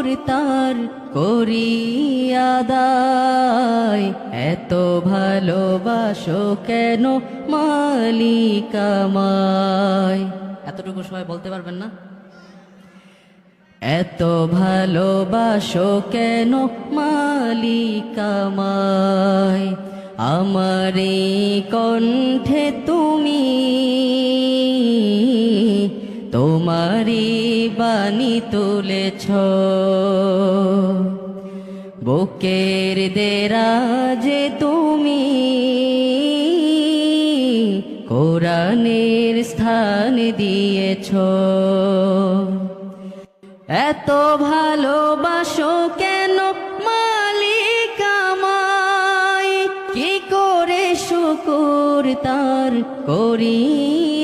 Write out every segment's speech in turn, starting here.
শুকুর তার করি আদায়। এত ভালোবাসো কেন মালিকামায় এতটুকু সবাই বলতে পারবেন না? এত ভালোবাসো কেন মালিক আমায়? আমার কণ্ঠে তুমি তোমারি বাণী তুলেছ। বুকের দেরাজে তুমি কোরআনের স্থান দিয়েছ। এত ভালোবাসো কেন শুকুর তার করি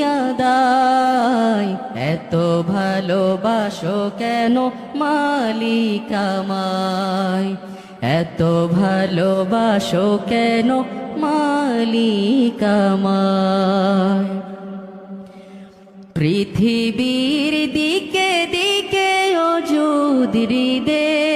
আদায় এত ভালোবাসো কেন মালিক আমায়? এত ভালোবাসো কেন মালিক আমায়? পৃথিবীর দিকে দিকে অযুদ্রি দে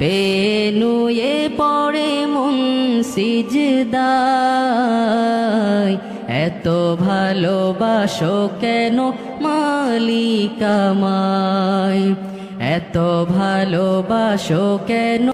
পেনুয়ে পড়ে মন সিজদায়। এত ভালোবাসো কেন মালিকামায় এত ভালোবাসো কেন